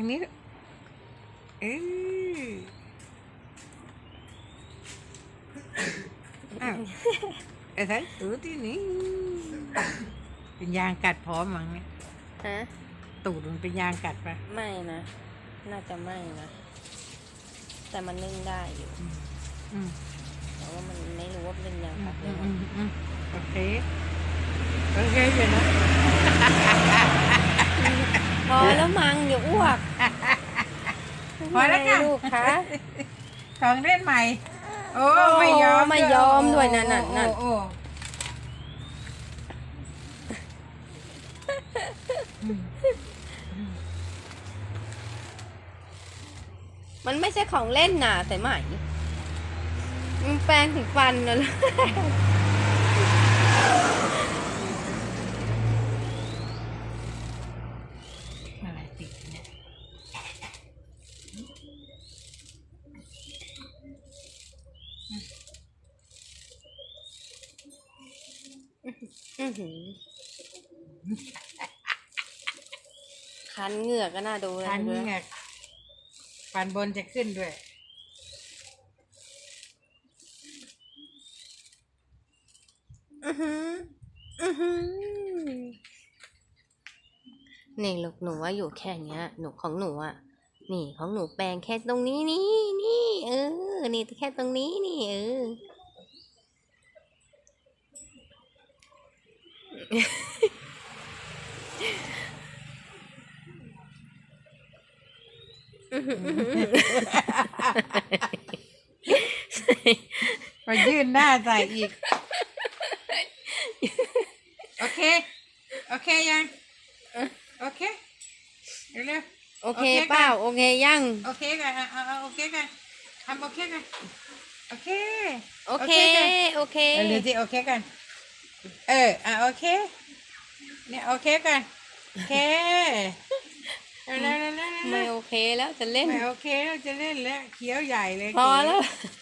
างนี้ เอออ้าวไอ้ท่านตูดที่นี่เป็นยางกัดพร้อมมั้งเนี่ย ฮะ ตูดมันเป็นยางกัดปะไม่นะ น่าจะไม่นะ แต่มันนึ่งได้อยู่ อืมแต่ว่ามันไม่รู้ว่าเป็นยังอืไงมเลอืยมอืมอืมโอเค โอเคอยู่นะ พอแล้วมังเดี๋ยวอ้วกพอแล้วค่ะลูกคะของเล่นใหม่ โอ้โอ้ไม่ยอมไม่ยอมด้วยนั่นน่ะนั่นโอ้โอ้โอ้มันไม่ใช่ของเล่นน่ะแต่ไหมมันแปรงถึงฟันนะเลย อะไรติดเนี่ย อื้อหือ คันเหงือกก็น่าดูเลยฟันดูเหนะงือกฟันบนจะขึ้นด้วยอื้อหืออื้อหือนี่ลูกหนูว่าอยู่แค่เนี้ย หนูของหนูอะ นี่ของหนูแปลงแค่ตรงนี้นี่นี่เออ นี่แค่ตรงนี้นี่เออมายื่นหน้าใส่อีก โอเค โอเคยัง โอเค เร็วโอเคโอเค เปล่า โอเคยังๆโอเคกันอะเอาเอาโอเคกัน ทำโอเคกันโอเค โอเคกันโอเคเออเดี๋ยวสิโอเคกัน เออ อะโอเค เนี่ยโอเคกันโอเคเร็วๆๆๆๆไม่โอเคแล้วจะเล่น ไม่โอเคเราจะเล่นแล้วเขียวใหญ่เลยพอแล้วเก๋